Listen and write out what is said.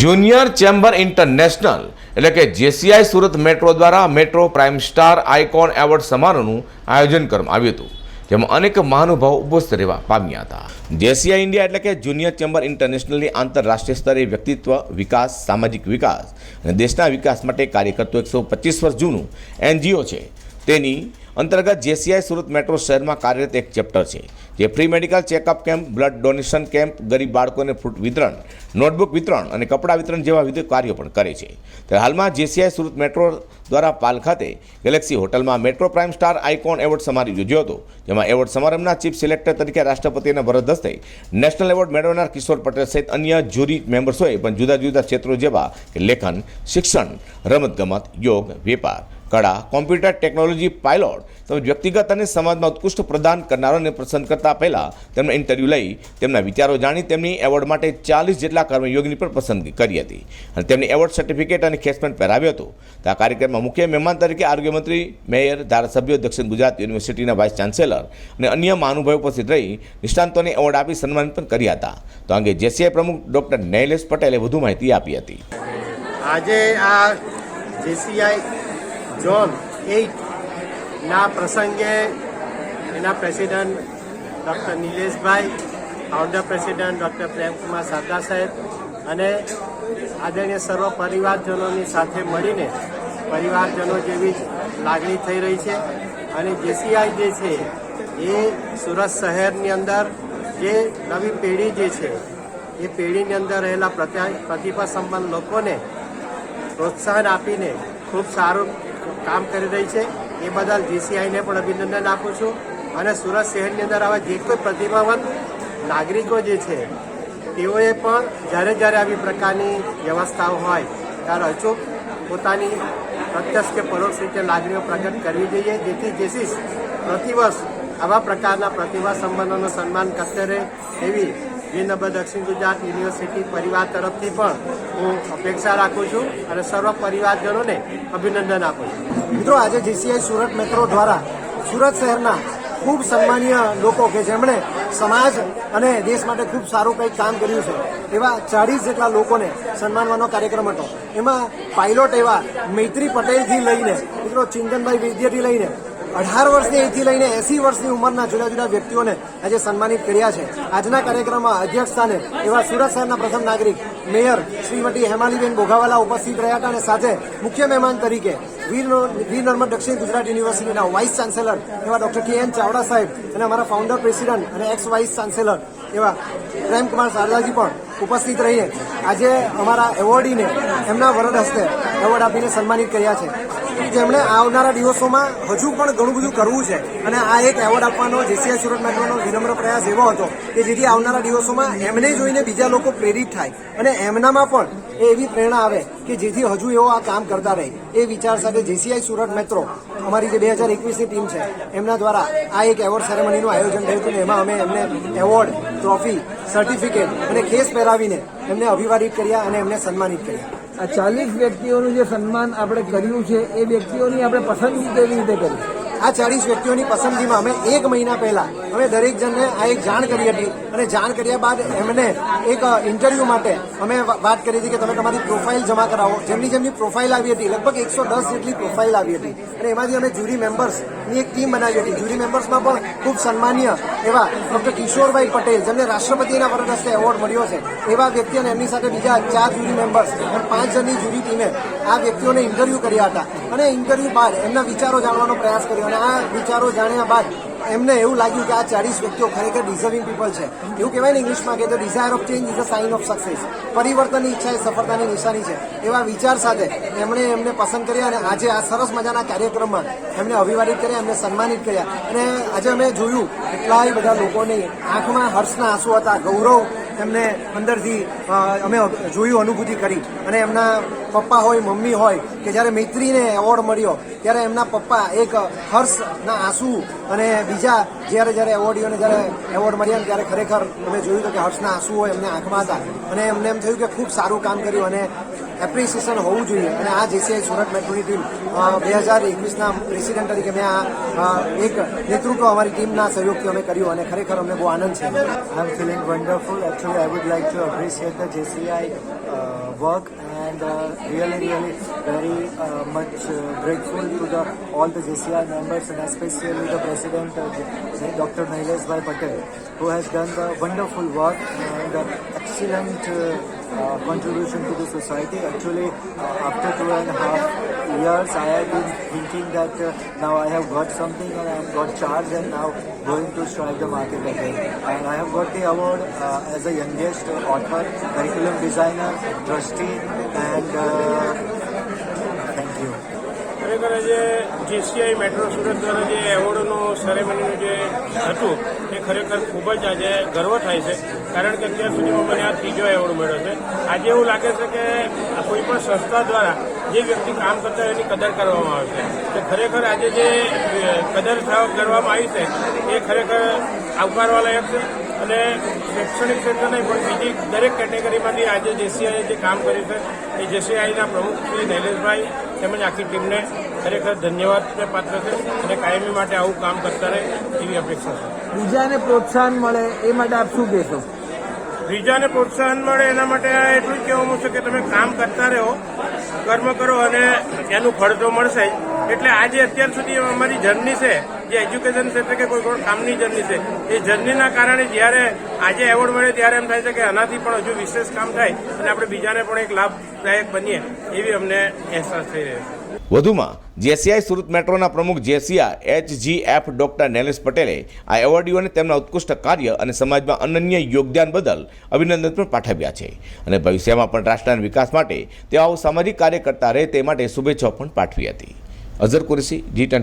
Junior chamber international, એટલે કે JCI Surat metro દ્વારા metro prime star icon award સમારોહનું આયોજન કરવામાં આવ્યું હતું, જેમાં અનેક મહાનુભાવો ઉપસ્થિત રહેવા પામ્યા હતા. જેસીઆઈ ઇન્ડિયા એટલે કે જુનિયર ચેમ્બર ઇન્ટરનેશનલની આંતરરાષ્ટ્રીય સ્તરે વ્યક્તિત્વ, વિકાસ, સામાજિક વિકાસ અને દેશના વિકાસ માટે કાર્ય કરતું એકસો પચીસ વર્ષ જૂનું એનજીઓ છે. તેની અંતર્ગત જેસીઆઈ સુરત મેટ્રો શહેરમાં કાર્યરત એક ચેપ્ટર છે, જે free medical checkup camp, blood donation camp, ગરીબ બાળકોને ફ્રૂટ વિતરણ, નોટબુક વિતરણ અને કપડાં વિતરણ જેવા વિવિધ કાર્યો પણ કરે છે. ત્યારે હાલમાં જેસીઆઈ સુરત મેટ્રો દ્વારા પાલ ખાતે ગેલેક્સી હોટલમાં metro prime star icon award સમારોહ યોજ્યો હતો, જેમાં એવોર્ડ સમારંભના ચીફ સિલેક્ટર તરીકે રાષ્ટ્રપતિના ભરત હસ્તે નેશનલ એવોર્ડ મેળવનાર કિશોર પટેલ સહિત અન્ય જ્યુરી મેમ્બર્સોએ પણ જુદા જુદા ક્ષેત્રો જેવા કે લેખન, શિક્ષણ, રમતગમત, યોગ, વેપાર કળા, કોમ્પ્યુટર ટેકનોલોજી પાયલોટ તેમજ વ્યક્તિગત અને સમાજમાં ઉત્કૃષ્ટ પ્રદાન કરનારોને પસંદ કરતા પહેલાં તેમના ઇન્ટરવ્યૂ લઈ તેમના વિચારો જાણી તેમની એવોર્ડ માટે ચાલીસ જેટલા કર્મયોગીની પણ પસંદગી કરી હતી. અને તેમની એવોર્ડ સર્ટિફિકેટ અને ખેસમેન્ટ પહેરાવ્યો હતો. તો આ કાર્યક્રમમાં મુખ્ય મહેમાન તરીકે આરોગ્યમંત્રી મેયર, ધારાસભ્યો, દક્ષિણ ગુજરાત યુનિવર્સિટીના વાઇસ ચાન્સેલર અને અન્ય મહાનુભાવો ઉપસ્થિત રહી નિષ્ણાંતોને એવોર્ડ આપી સન્માનિત પણ કર્યા હતા. તો અંગે જેસીઆઈ પ્રમુખ ડોક્ટર નૈલેશ પટેલે વધુ માહિતી આપી હતી. આજે આ જેસીઆઈ ઝોન એઇટના પ્રસંગે એના પ્રેસિડન્ટ ડૉક્ટર નિલેશભાઈ founder president doctor Premkumar Sardar સાહેબ અને આદરણીય સર્વ પરિવારજનોની સાથે મળીને પરિવારજનો જેવી જ લાગણી થઈ રહી છે અને જેસીઆઈ જે છે એ સુરત શહેરની અંદર જે નવી પેઢી જે છે એ પેઢીની અંદર રહેલા પ્રતિભા સંપન્ન લોકોને પ્રોત્સાહન આપીને ખૂબ સારું કામ કરી રહી છે. એ બદલ જીસીઆઈને પણ અભિનંદન આપું છું. અને સુરત શહેરની અંદર આવા જે કોઈ પ્રતિભાવંત નાગરિકો જે છે, તેઓએ પણ જ્યારે જ્યારે આવી પ્રકારની વ્યવસ્થાઓ હોય, ત્યારે અચૂક પોતાની પ્રત્યક્ષ કે પરોક્ષ રીતે લાગણીઓ પ્રગટ કરવી જોઈએ, જેથી જેસીસ પ્રતિવર્ષ આવા પ્રકારના પ્રતિભા સંબંધોનું સન્માન કરતે રહે એવી વિનમ્ર દક્ષિણ ગુજરાત યુનિવર્સિટી પરિવાર તરફથી પણ હું અપેક્ષા રાખું છું અને સર્વ પરિવારજનોને અભિનંદન આપું છું. મિત્રો, આજે જીસીઆઈ સુરત મેટ્રો દ્વારા સુરત શહેરના ખૂબ સન્માનીય લોકો કે જેમણે સમાજ અને દેશ માટે ખૂબ સારું કંઈક કામ કર્યું છે, એવા ચાળીસ જેટલા લોકોને સન્માનવાનો કાર્યક્રમ હતો. એમાં પાયલોટ એવા મૈત્રી પટેલથી લઈને, મિત્રો, ચિંતનભાઈ વૈદ્યથી લઈને અઢાર વર્ષની એથી લઈને એસી વર્ષની ઉંમરના જુદા જુદા વ્યક્તિઓને આજે સન્માનિત કર્યા છે. આજના કાર્યક્રમમાં અધ્યક્ષ સ્થાને એવા સુરત શહેરના પ્રથમ નાગરિક, મેયર શ્રીમતી હેમાલીબેન બોઘાવાલા ઉપસ્થિત રહ્યા હતા અને સાથે મુખ્ય મહેમાન તરીકે વીર નર્મદ દક્ષિણ ગુજરાત યુનિવર્સિટીના વાઇસ ચાન્સેલર એવા ડોક્ટર કે એન ચાવડા સાહેબ અને અમારા ફાઉન્ડર પ્રેસિડન્ટ અને એક્સ વાઇસ ચાન્સેલર એવા પ્રેમકુમાર શારદાજી પણ ઉપસ્થિત રહીને આજે અમારા એવોર્ડીને એમના વરદ હસ્તે એવોર્ડ આપીને સન્માનિત કર્યા છે. જેમણે આવનારા દિવસોમાં હજુ પણ ઘણું બધું કરવું છે. અને આ એક એવોર્ડ આપવાનો જેસીઆઈ સુરત મેટ્રોનો વિનમ્ર પ્રયાસ એવો હતો કે જેથી આવનારા દિવસોમાં એમને જોઈને બીજા લોકો પ્રેરિત થાય. અને એમનામાં પણ એ એવી પ્રેરણા આવે કે જેથી હજુ એવો આ કામ કરતા રહે. એ વિચાર સાથે જેસીઆઈ સુરત મેટ્રો, અમારી જે બે હજાર એકવીસની ટીમ છે, એમના દ્વારા આ એક એવોર્ડ સેરેમનીનું આયોજન થયું હતું એમાં અમે એમને એવોર્ડ ટ્રોફી સર્ટિફિકેટ અને કેસ પહેરાવીને એમને અભિવાદિત કર્યા અને એમને સન્માનિત કર્યા. આ ચાલીસ વ્યક્તિઓનું જે સન્માન આપણે કર્યું છે એ વ્યક્તિઓની આપણે પસંદગી કેવી રીતે કરી? આ ચાલીસ વ્યક્તિઓની પસંદગીમાં અમે એક મહિના પહેલા અમે દરેક જણને આ એક જાણ કરી હતી અને જાણ કર્યા બાદ એમને એક ઇન્ટરવ્યૂ માટે અમે વાત કરી હતી કે તમે તમારી પ્રોફાઇલ જમા કરાવો. જેમની જેમની પ્રોફાઇલ આવી હતી લગભગ એકસો દસ જેટલી પ્રોફાઇલ આવી હતી. અને એમાંથી અમે જ્યુરી મેમ્બર્સની એક ટીમ બનાવી હતી. જ્યુરી મેમ્બર્સમાં પણ ખૂબ સન્માનીય એવા ડોક્ટર કિશોરભાઈ પટેલ, જેમને રાષ્ટ્રપતિના વરદ હસ્તે એવોર્ડ મળ્યો છે. એવા વ્યક્તિ અને એમની સાથે બીજા ચાર જ્યુરી મેમ્બર્સ અને પાંચ જણની જ્યુરી ટીમે આ વ્યક્તિઓને ઇન્ટરવ્યૂ કર્યા હતા. અને ઇન્ટરવ્યૂ બાદ એમના વિચારો જાણવાનો પ્રયાસ કર્યો અને આ વિચારો જાણ્યા બાદ એમને એવું લાગ્યું કે આ ચાલીસ વ્યક્તિઓ ખરેખર ડિઝર્વિંગ પીપલ છે. એવું કહેવાય ને ઇંગ્લિશમાં કે તો desire of change is a sign of success પરિવર્તનની ઈચ્છા એ સફળતાની નિશાની છે. એવા વિચાર સાથે એમણે એમને પસંદ કર્યા અને આજે આ સરસ મજાના કાર્યક્રમમાં એમને અભિવાદિત કર્યા, એમને સન્માનિત કર્યા. અને આજે અમે જોયું એટલાય બધા લોકોની આંખમાં હર્ષના આંસુ હતા. ગૌરવ એમને અંદરથી અમે જોયું, અનુભૂતિ કરી. અને એમના પપ્પા હોય, મમ્મી હોય, કે જ્યારે મૈત્રીને એવોર્ડ મળ્યો, ત્યારે એમના પપ્પા એક હર્ષના આંસુ અને બીજા જ્યારે જ્યારે એવોર્ડીઓને જ્યારે એવોર્ડ મળ્યા ત્યારે ખરેખર અમે જોયું હતું કે હર્ષના આંસુઓ એમને આંખમાં હતા. અને એમને એમ થયું કે ખૂબ સારું કામ કર્યું અને એપ્રિસિએશન હોવું જોઈએ. અને આ જેસીઆઈ સુરત મેટ્રોની ટીમ બે હજાર એકવીસના પ્રેસિડેન્ટ તરીકે મેં આ એક નેતૃત્વ અમારી ટીમના સહયોગથી અમે કર્યું અને ખરેખર અમને બહુ આનંદ છે. I am feeling wonderful I I would like to appreciate the JCI work. And uh, really, really very uh, much uh, grateful to the all the JCI members and especially the president, Dr. Nilesh Bhai Patel, who has done the wonderful work and excellent contribution to the society. Actually, after two and a half years, I have been thinking that uh, now I have got something and I have got charge and now going to strike the market again. And I have got the award uh, as a youngest uh, author, curriculum designer, trustee, and uh, thank you. ખરેખર જે GCI metro Surat દ્વારા જે એવોર્ડનું સેરેમનીનું જે હતું એ ખરેખર ખૂબ જ આજે ગર્વ થાય છે કારણ કે અત્યાર સુધીમાં મને આ ત્રીજો એવોર્ડ મળ્યો છે આજે એવું લાગે છે કે કોઈ પણ સંસ્થા દ્વારા જે વ્યક્તિ કામ કરતા હોય એની કદર કરવામાં આવે છે. તો ખરેખર આજે જે કદર કરવામાં આવી છે એ ખરેખર આવકારવાલાયક છે અને શૈક્ષણિક ક્ષેત્ર નહીં પણ બીજી દરેક કેટેગરીમાંથી આજે જેસીઆઈએ જે કામ કર્યું છે એ જેસીઆઈના પ્રમુખ શ્રી નૈલેશભાઈ તેમજ આખી ટીમને ખરેખર ધન્યવાદને પાત્ર છે અને કાયમી માટે આવું કામ કરતા રહે એવી અપેક્ષા છે. બીજાને પ્રોત્સાહન મળે એ માટે આપ શું કહેશો? બીજાને પ્રોત્સાહન મળે એના માટે આ એટલું જ કહેવાનું છે કે તમે કામ કરતા રહો કર્મ કરો અને એનું ફળ તો મળશે. એટલે આજે અત્યાર સુધી અમારી જર્ની છે, જે એજ્યુકેશન ક્ષેત્રે કે કોઈ પણ કામની જર્ની છે, એ જર્નીના કારણે જ્યારે આજે એવોર્ડ મળે ત્યારે એમ થાય છે કે આનાથી પણ હજુ વિશેષ કામ થાય અને આપણે બીજાને પણ એક લાભદાયક બનીએ, એવી અમને અહેસાસ થઈ રહ્યો છે. વધુમાં, જેસીઆઈ સુરત મેટ્રોના પ્રમુખ જેસીઆ એચજીએફ ડોક્ટર નૈલેશ પટેલે આ એવોર્ડીઓને તેમના ઉત્કૃષ્ટ કાર્ય અને સમાજમાં અનન્ય યોગદાન બદલ અભિનંદન પણ પાઠવ્યા છે. અને ભવિષ્યમાં પણ રાષ્ટ્રના વિકાસ માટે તેઓ આવું સામાજિક કાર્ય કરતા રહે તે માટે શુભેચ્છાઓ પણ પાઠવી હતી. અઝર કુરેશી જી ટેન